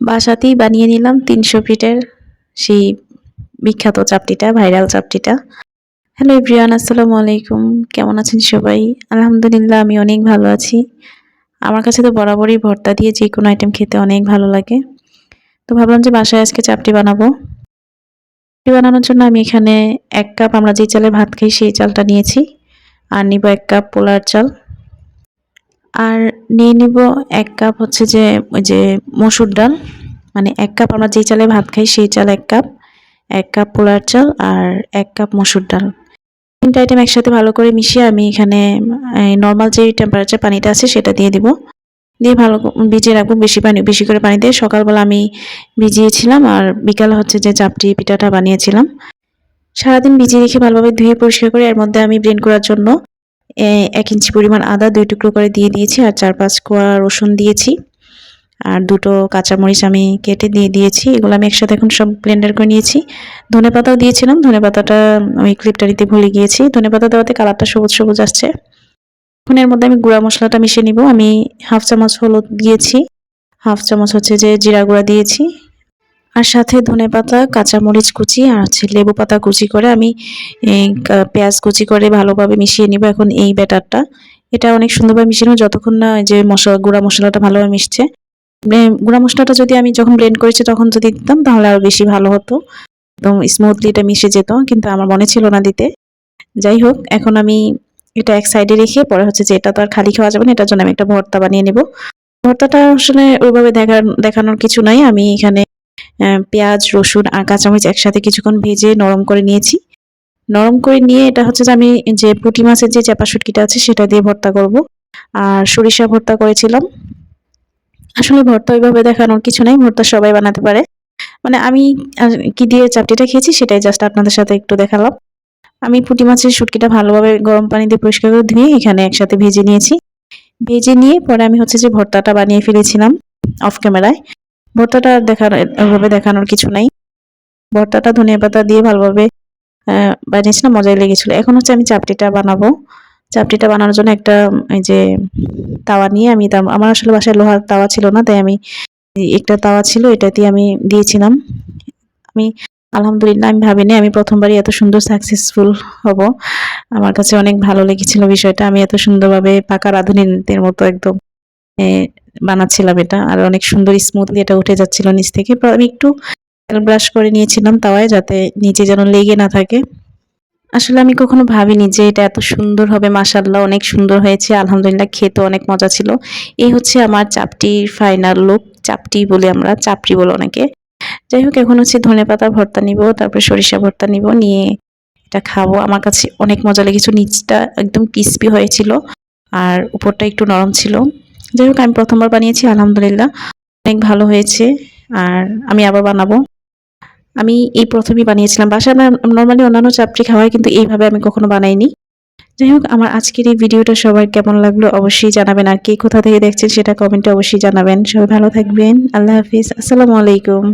বাসাতেই বানিয়ে নিলাম তিনশো ফিটের সেই বিখ্যাত চাপটিটা, ভাইরাল চাপটিটা। হ্যালো এভরিওয়ান, আসসালামু আলাইকুম। কেমন আছেন সবাই? আলহামদুলিল্লাহ, আমি অনেক ভালো আছি। আমার কাছে তো বরাবরই ভর্তা দিয়ে যে কোনো আইটেম খেতে অনেক ভালো লাগে। তো ভাবলাম যে বাসায় আজকে চাপটি বানাবো। চাপটি বানানোর জন্য আমি এখানে এক কাপ, আমরা যে চালে ভাত খাই সেই চালটা নিয়েছি। আর নিব এক কাপ পোলার চাল। আর নিয়ে নিব এক কাপ হচ্ছে যে ওই যে মসুর ডাল। মানে এক কাপ আমরা যেই চালে ভাত খাই সেই চাল এক কাপ এক কাপ পোলার চাল আর এক কাপ মসুর ডাল। তিনটা আইটেম একসাথে ভালো করে মিশিয়ে আমি এখানে নর্মাল যে টেম্পারেচার পানিটা আছে সেটা দিয়ে দিব। দিয়ে ভালো ভিজিয়ে রাখব বেশি পানি, বেশি করে পানি দিয়ে। সকালবেলা আমি ভিজিয়েছিলাম আর বিকাল হচ্ছে যে চাপটি পিঠাটা বানিয়েছিলাম। সারাদিন ভিজিয়ে রেখে ভালোভাবে ধুয়ে পরিষ্কার করে এর মধ্যে আমি ব্লেন্ড করার জন্য এক ইঞ্চি পরিমাণ আদা দুই টুকরো করে দিয়ে দিয়েছি আর চার পাঁচ কোয়া রসুন দিয়েছি। আর দুটো কাঁচামরিচ আমি কেটে দিয়ে দিয়েছি। এগুলো আমি একসাথে এখন সব ব্লেন্ডার করে নিয়েছি। ধনে পাতাও দিয়েছিলাম। ধনে পাতাটা আমি ক্লিপটা নিতে ভুলে গিয়েছি। ধনে পাতা দেওয়াতে কালারটা সবুজ সবুজ আসছে। এখন এর মধ্যে আমি গুঁড়া মশলাটা মিশিয়ে নিব। আমি হাফ চামচ হলুদ দিয়েছি। হাফ চামচ হচ্ছে যে জিরা গুঁড়া দিয়েছি। আর সাথে ধনে পাতা, কাঁচামরিচ কুচি আর হচ্ছে লেবু পাতা কুচি করে আমি পেঁয়াজ কুচি করে ভালোভাবে মিশিয়ে নিব এখন এই ব্যাটারটা। এটা অনেক সুন্দরভাবে মিশিয়ে নেব যতক্ষণ না যে মশলা, গুঁড়া মশলাটা ভালোভাবে মিশছে। গুঁড়া মশলাটা যদি আমি যখন ব্লেন্ড করেছি তখন যদি দিতাম তাহলে আরও বেশি ভালো হতো। একদম স্মুথলি এটা মিশে যেত, কিন্তু আমার মনে ছিল না দিতে। যাই হোক, এখন আমি এটা এক সাইডে রেখে পরে হচ্ছে যে এটা তো আর খালি খাওয়া যাবে না, এটার জন্য আমি একটা ভর্তা বানিয়ে নেব। ভর্তাটা আসলে ওইভাবে দেখা দেখানোর কিছু নাই, আমি এখানে পেঁয়াজ, রসুন আর কাঁচামরিচ একসাথে কিছুক্ষণ ভেজে নরম করে নিয়েছি। নরম করে নিয়ে এটা হচ্ছে যে আমি যে পুঁটি মাছের যে চাপা শুটকিটা আছে সেটা দিয়ে ভর্তা করব। আর সরিষা ভর্তা করেছিলাম। আসলে ভর্তা ওইভাবে দেখানোর কিছু নাই, ভর্তা সবাই বানাতে পারে। মানে আমি কি দিয়ে চাপটিটা খেয়েছি সেটাই জাস্ট আপনাদের সাথে একটু দেখালাম। আমি পুঁটি মাছের শুটকিটা ভালোভাবে গরম পানি দিয়ে পরিষ্কার করে ধুয়ে এখানে একসাথে ভেজে নিয়েছি। ভেজে নিয়ে পরে আমি হচ্ছে যে ভর্তাটা বানিয়ে ফেলেছিলাম অফ ক্যামেরায় ভর্তাটা দেখার ওইভাবে দেখানোর কিছু নাই। ভর্তাটা ধনিয়া পাতা দিয়ে ভালোভাবে বানিয়েছিলাম মজাই লেগেছিলো। এখন হচ্ছে আমি চাপটিটা বানাবো। চাপটিটা বানানোর জন্য একটা এই যে তাওয়া নিয়ে আমি আমার আসলে বাসায় লোহার তাওয়া ছিল না, তাই আমি একটা তাওয়া ছিল, এটা দিয়ে আমি দিয়েছিলাম। আমি, আলহামদুলিল্লাহ, আমি ভাবিনি, আমি প্রথমবারই এত সুন্দর সাকসেসফুল হব। আমার কাছে অনেক ভালো লেগেছিল বিষয়টা। আমি এত সুন্দরভাবে পাকা রাঁধুনিদের মতো একদম বানাচ্ছিলাম এটা। আর অনেক সুন্দর স্মুথলি এটা উঠে যাচ্ছিল নিচ থেকে। আমি একটু ব্রাশ করে নিয়েছিলাম তাওয়ায় যাতে নিচে যেন লেগে না থাকে। আসলে আমি কখনো ভাবিনি যে এটা এত সুন্দর হবে। মাসাল্লাহ অনেক সুন্দর হয়েছে। আলহামদুলিল্লাহ খেতে অনেক মজা ছিল। এই হচ্ছে আমার চাপটির ফাইনাল লুক চাপটি বলে আমরা চাপটি বলে অনেকে। যাই হোক, এখন হচ্ছে ধনে পাতা ভর্তা নিব, তারপরে সরিষা ভর্তা নিব, নিয়ে এটা খাব। আমার কাছে অনেক মজা লেগেছে। নিচটা একদম ক্রিস্পি হয়েছিল। আর উপরটা একটু নরম ছিল। যাই হোক, আমি প্রথমবার বানিয়েছি, আলহামদুলিল্লাহ। অনেক ভালো হয়েছে, আর আমি আবার বানাবো। আমি এই প্রথমেই বানিয়েছিলাম। বাসায় নর্মালি অন্যান্য চাপটি খাওয়াই কিন্তু এইভাবে আমি কখনো বানাইনি। যাই হোক, আমার আজকের এই ভিডিওটা সবার কেমন লাগল অবশ্যই জানাবেন, আর কে কোথা থেকে দেখছেন সেটা কমেন্টে অবশ্যই জানাবেন। সবাই ভালো থাকবেন। আল্লাহ হাফিজ। আসসালামু আলাইকুম।